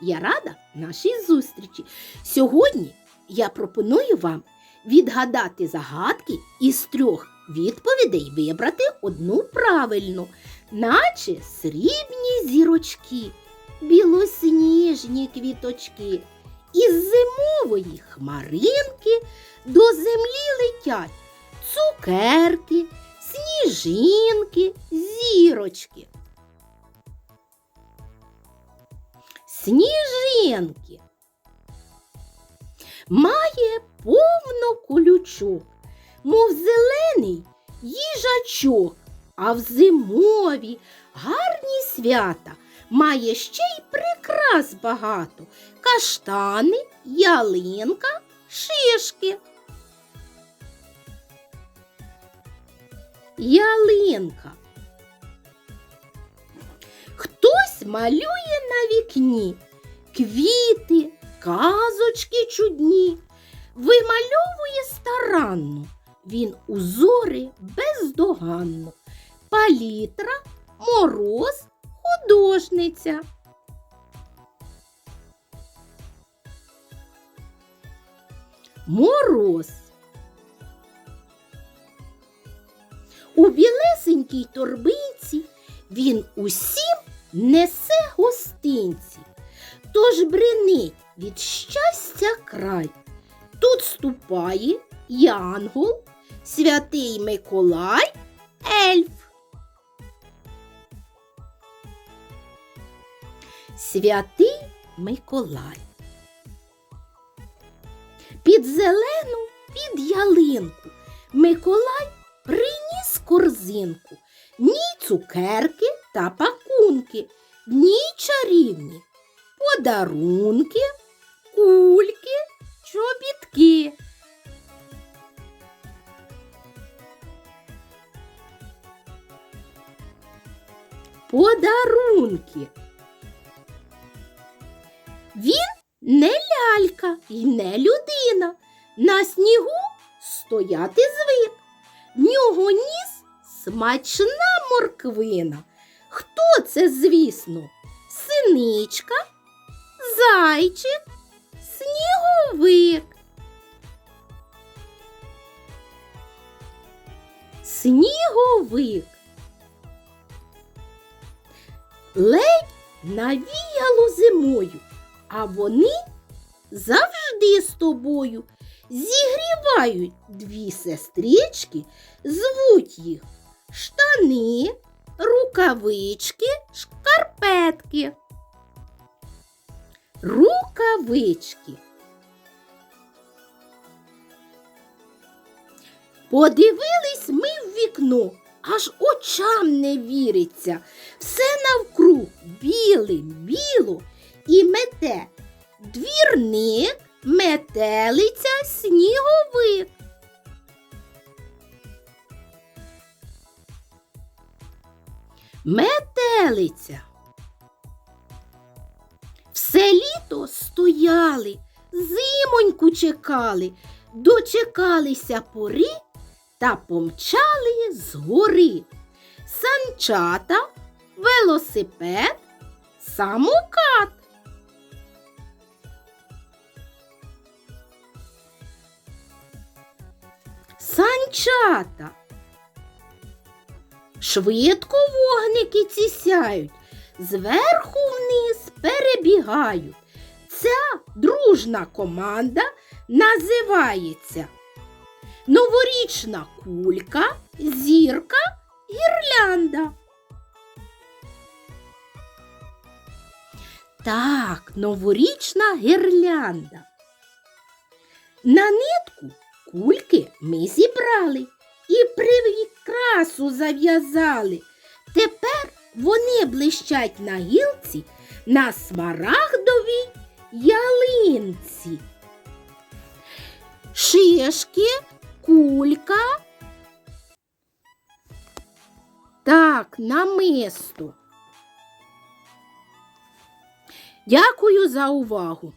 Я рада нашій зустрічі. Сьогодні я пропоную вам відгадати загадки із трьох відповідей вибрати одну правильну, наче срібні зірочки, білосніжні квіточки. Із зимової хмаринки до землі летять цукерки, сніжинки, зірочки. Сніжинки. Має повно колючок, мов зелений їжачок, а в зимові гарні свята має ще й прикрас багато каштани, ялинка, шишки. Ялинка. Малює на вікні квіти, казочки чудні. Вимальовує старанно, він узори бездоганно. Палітра, мороз, художниця. Мороз. У білесенькій торбинці він усім несе гостинці, тож бренить від щастя край. Тут ступає Янгол, святий Миколай, ельф. Святий Миколай. Під зелену, під ялинку Миколай приніс корзинку, ні цукерки та пакунки, ні чарівні, подарунки, кульки, чобітки. Подарунки. Він не лялька і не людина. На снігу стояти звик. В нього ніс смачна морквина. Хто це, звісно? Синичка, зайчик, сніговик. Сніговик. Ледь навіяло зимою, а вони завжди з тобою зігрівають дві сестрички, звуть їх штани, рукавички, шкарпетки. Рукавички. Подивились ми в вікно, аж очам не віриться. Все навкруг біле, біло і мете двірник, метелиця, сніговик. Метелиця. Все літо стояли, зимоньку чекали, дочекалися пори та помчали з гори. Санчата, велосипед, самокат. Санчата. Швидко вогники ці сяють, зверху вниз перебігають. Ця дружна команда називається Новорічна кулька, зірка, гірлянда. Так, новорічна гірлянда. На нитку кульки ми зібрали і прикрасу зав'язали. Тепер вони блищать на гілці на смарагдовій ялинці. Шишки, кулька. Так, намисто. Дякую за увагу.